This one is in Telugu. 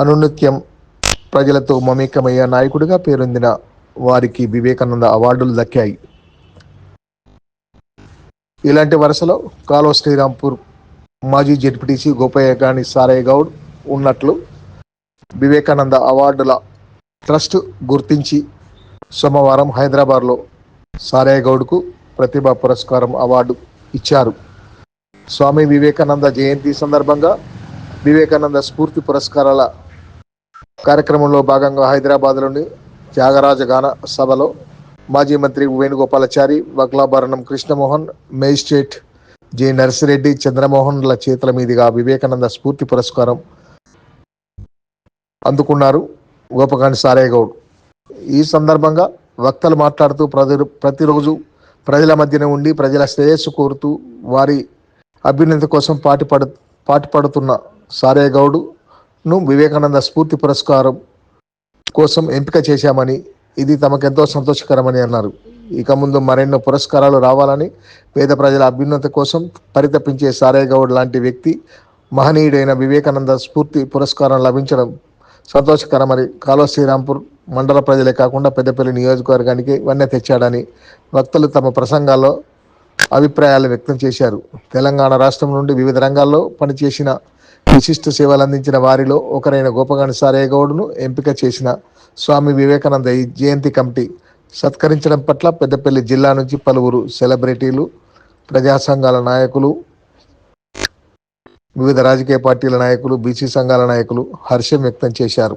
అనునిత్యం ప్రజలతో మమేకమయ్యే నాయకుడిగా పేరొందిన వారికి వివేకానంద అవార్డులు దక్కాయి. ఇలాంటి వరుసలో కాలువ శ్రీరాంపూర్ మాజీ జెడ్పీటీసీ గోపయ్య గాని సారయ్య గౌడ్ ఉన్నట్లు వివేకానంద అవార్డుల ట్రస్ట్ గుర్తించి సోమవారం హైదరాబాద్లో సారయ్య గౌడ్కు ప్రతిభా పురస్కారం అవార్డు ఇచ్చారు. స్వామి వివేకానంద జయంతి సందర్భంగా వివేకానంద స్ఫూర్తి పురస్కారాల కార్యక్రమంలో భాగంగా హైదరాబాద్లోని త్యాగరాజ గాన సభలో మాజీ మంత్రి వేణుగోపాలాచారి వక్లాభరణం కృష్ణమోహన్ మేజిస్ట్రేట్ జి నర్సిరెడ్డి చంద్రమోహన్ల చేతుల మీదుగా వివేకానంద స్ఫూర్తి పురస్కారం అందుకున్నారు గోపకాండి సారయ్య గౌడ్ ఈ సందర్భంగా వక్తలు మాట్లాడుతూ ప్రతి ప్రతిరోజు ప్రజల మధ్యన ఉండి ప్రజల శ్రేయస్సు కోరుతూ వారి అభ్యున్నతి కోసం పాటుపడు పాటుపడుతున్న సారయ్య ను వివేకానంద స్ఫూర్తి పురస్కారం కోసం ఎంపిక చేశామని ఇది తమకెంతో సంతోషకరమని అన్నారు. ఇక ముందు మరెన్నో పురస్కారాలు రావాలని పేద ప్రజల అభ్యున్నత కోసం పరితపించే సారేగౌడ్ గౌడ్ లాంటి వ్యక్తి మహనీయుడైన వివేకానంద స్ఫూర్తి పురస్కారం లభించడం సంతోషకరమని కాలో శ్రీరాంపూర్ మండల ప్రజలే కాకుండా పెద్దపల్లి నియోజకవర్గానికి వన్నె తెచ్చాడని వక్తలు తమ ప్రసంగాల్లో అభిప్రాయాలు వ్యక్తం చేశారు. తెలంగాణ రాష్ట్రం నుండి వివిధ రంగాల్లో పనిచేసిన విశిష్ట సేవలు అందించిన వారిలో ఒకరైన గోపగాని సారేగౌడును ఎంపిక చేసిన స్వామి వివేకానంద జయంతి కమిటీ సత్కరించడం పట్ల పెద్దపల్లి జిల్లా నుంచి పలువురు సెలబ్రిటీలు ప్రజా సంఘాల నాయకులు వివిధ రాజకీయ పార్టీల నాయకులు బీసీ సంఘాల నాయకులు హర్షం వ్యక్తం చేశారు.